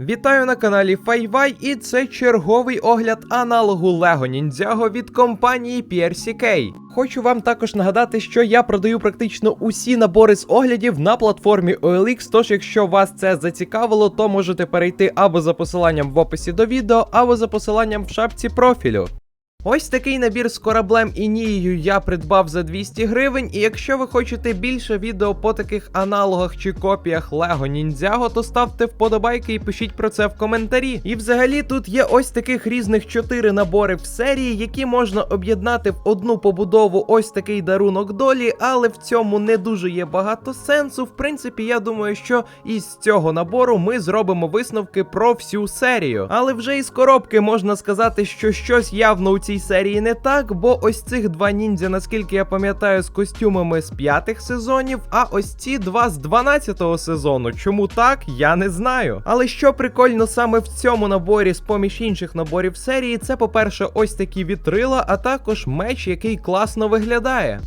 Вітаю на каналі Файвай, і це черговий огляд аналогу Lego Ніндзяго від компанії PRCK. Хочу вам також нагадати, що я продаю практично усі набори з оглядів на платформі OLX, тож якщо вас це зацікавило, то можете перейти або за посиланням в описі до відео, або за посиланням в шапці профілю. Ось такий набір з кораблем і нією я придбав за 200 гривень. І якщо ви хочете більше відео по таких аналогах чи копіях Lego Ninjago, то ставте вподобайки і пишіть про це в коментарі. І взагалі тут є ось таких різних 4 набори в серії, які можна об'єднати в одну побудову ось такий дарунок долі, але в цьому не дуже є багато сенсу. В принципі, я думаю, що із цього набору ми зробимо висновки про всю серію. Але вже із коробки можна сказати, що щось явно у цій серії не так, бо ось цих два ніндзя, наскільки я пам'ятаю, з костюмами з п'ятих сезонів, а ось ці два з 12-го сезону. Чому так, я не знаю. Але що прикольно саме в цьому наборі, з поміж інших наборів серії, це, по-перше, ось такі вітрила, а також меч, який класно виглядає.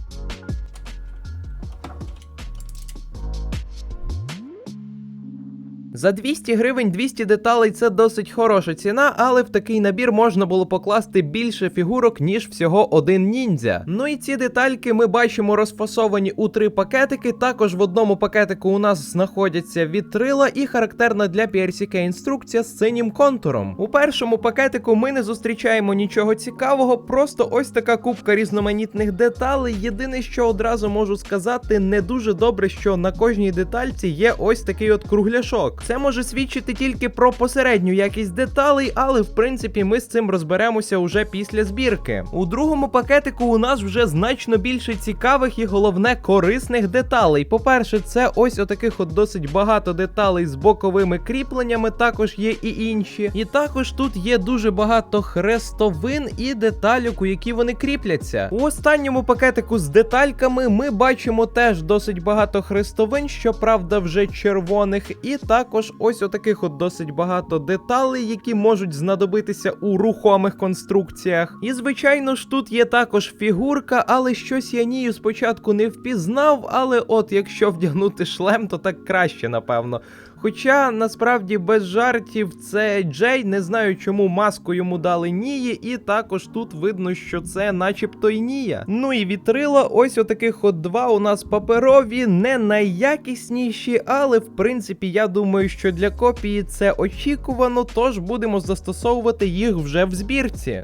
За 200 гривень 200 деталей це досить хороша ціна, але в такий набір можна було покласти більше фігурок, ніж всього один ніндзя. Ну і ці детальки ми бачимо розфасовані у три пакетики. Також в одному пакетику у нас знаходяться вітрила і характерна для PRCK інструкція з синім контуром. У першому пакетику ми не зустрічаємо нічого цікавого, просто ось така купка різноманітних деталей. Єдине, що одразу можу сказати, не дуже добре, що на кожній детальці є ось такий от кругляшок. Це може свідчити тільки про посередню якість деталей, але в принципі ми з цим розберемося уже після збірки. У другому пакетику у нас вже значно більше цікавих і головне корисних деталей. По-перше, це ось отаких от досить багато деталей з боковими кріпленнями, також є і інші. І також тут є дуже багато хрестовин і детальок, у які вони кріпляться. У останньому пакетику з детальками ми бачимо теж досить багато хрестовин, щоправда, вже червоних, і також ось отаких от досить багато деталей, які можуть знадобитися у рухомих конструкціях. І звичайно ж, тут є також фігурка, але щось я нію спочатку не впізнав. Але от якщо вдягнути шлем, то так краще, напевно. Хоча насправді без жартів це Джей, не знаю, чому маску йому дали Нії, і також тут видно, що це начебто й Нія. Ну і вітрила, ось отаких от два у нас паперові, не найякісніші, але в принципі я думаю, що для копії це очікувано, тож будемо застосовувати їх вже в збірці.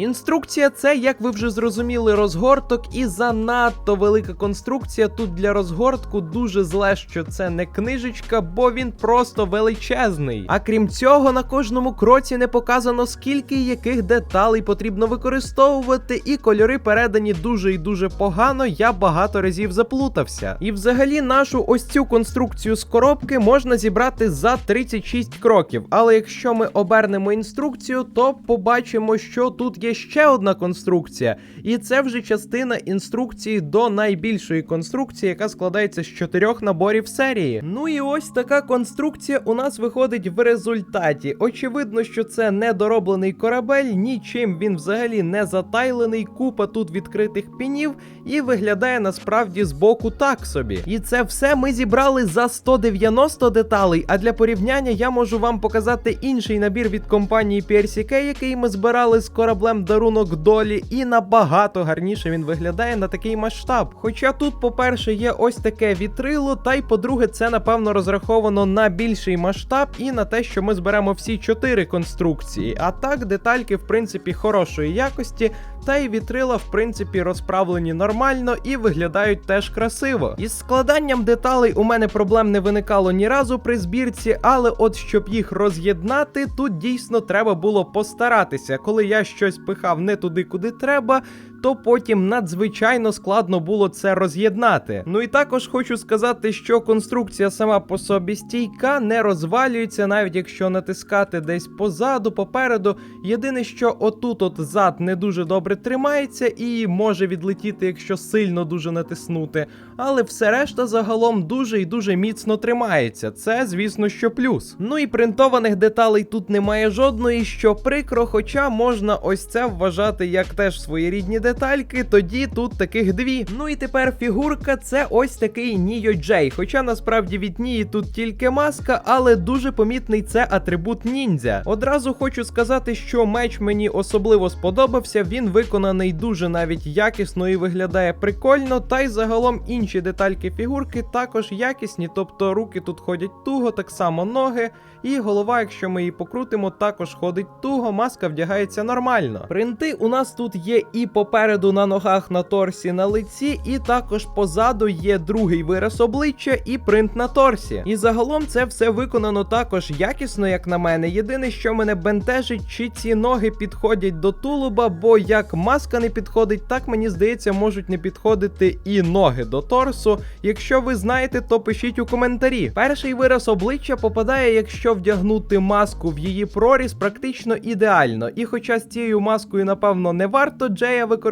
Інструкція це, як ви вже зрозуміли, розгорток і занадто велика конструкція. Тут для розгортку дуже зле, що це не книжечка, бо він просто величезний. А крім цього, на кожному кроці не показано, скільки яких деталей потрібно використовувати, і кольори передані дуже і дуже погано. Я багато разів заплутався. І взагалі нашу ось цю конструкцію з коробки можна зібрати за 36 кроків. Але якщо ми обернемо інструкцію, то побачимо, що тут є ще одна конструкція, і це вже частина інструкції до найбільшої конструкції, яка складається з чотирьох наборів серії. Ну і ось така конструкція у нас виходить в результаті. Очевидно, що це недороблений корабель, нічим він взагалі не затайлений, купа тут відкритих пінів, і виглядає насправді з боку так собі. І це все ми зібрали за 190 деталей. А для порівняння я можу вам показати інший набір від компанії PRCK, який ми збирали з кораблем дарунок долі, і набагато гарніше він виглядає на такий масштаб. Хоча тут, по-перше, є ось таке вітрило, та й по-друге, це напевно розраховано на більший масштаб і на те, що ми зберемо всі чотири конструкції. А так, детальки, в принципі, хорошої якості, та й вітрила, в принципі, розправлені нормально і виглядають теж красиво. Із складанням деталей у мене проблем не виникало ні разу при збірці, але от щоб їх роз'єднати, тут дійсно треба було постаратися. Коли я щось пихав не туди, куди треба, то потім надзвичайно складно було це роз'єднати. Ну і також хочу сказати, що конструкція сама по собі стійка, не розвалюється, навіть якщо натискати десь позаду, попереду. Єдине, що отут от зад не дуже добре тримається і може відлетіти, якщо сильно дуже натиснути. Але все решта загалом дуже і дуже міцно тримається. Це, звісно, що плюс. Ну і принтованих деталей тут немає жодної, що прикро, хоча можна ось це вважати як теж своєрідні детальки, тоді тут таких дві. Ну і тепер фігурка це ось такий Ніо Джей. Хоча насправді від Нії тут тільки маска, але дуже помітний це атрибут ніндзя. Одразу хочу сказати, що меч мені особливо сподобався. Він виконаний дуже навіть якісно і виглядає прикольно. Та й загалом інші детальки фігурки також якісні, тобто руки тут ходять туго, так само ноги. І голова, якщо ми її покрутимо, також ходить туго, маска вдягається нормально. Принти у нас тут є і попереду на ногах, на торсі, на лиці, і також позаду є другий вираз обличчя і принт на торсі. І загалом це все виконано також якісно, як на мене. Єдине, що мене бентежить, чи ці ноги підходять до тулуба, бо як маска не підходить, так мені здається, можуть не підходити і ноги до торсу. Якщо ви знаєте, то пишіть у коментарі. Перший вираз обличчя попадає, якщо вдягнути маску в її проріз, практично ідеально. І хоча з цією маскою, напевно, не варто Джея використовувати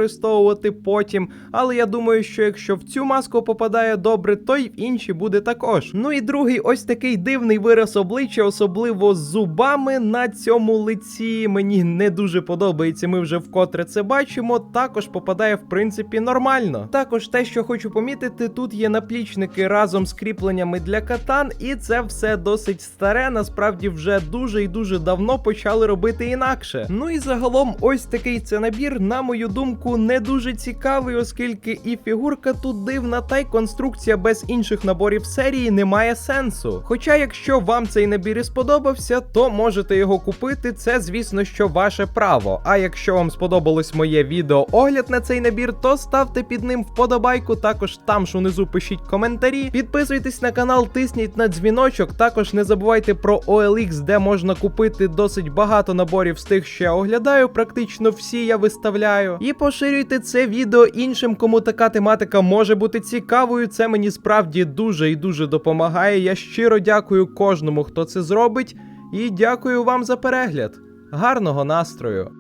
потім, але я думаю, що якщо в цю маску попадає добре, то й в інші буде також. Ну і другий ось такий дивний вираз обличчя, особливо з зубами на цьому лиці. Мені не дуже подобається. Ми вже вкотре це бачимо. Також попадає в принципі нормально. Також те, що хочу помітити, тут є наплічники разом з кріпленнями для катан, і це все досить старе. Насправді вже дуже і дуже давно почали робити інакше. Ну і загалом, ось такий це набір, на мою думку, не дуже цікавий, оскільки і фігурка тут дивна, та й конструкція без інших наборів серії не має сенсу. Хоча, якщо вам цей набір і сподобався, то можете його купити. Це, звісно, що ваше право. А якщо вам сподобалось моє відео огляд на цей набір, то ставте під ним вподобайку. Також там ж унизу пишіть коментарі. Підписуйтесь на канал, тисніть на дзвіночок. Також не забувайте про OLX, де можна купити досить багато наборів з тих, що я оглядаю. Практично всі я виставляю. І поширюйте це відео іншим, кому така тематика може бути цікавою. Це мені справді дуже і дуже допомагає. Я щиро дякую кожному, хто це зробить. І дякую вам за перегляд. Гарного настрою!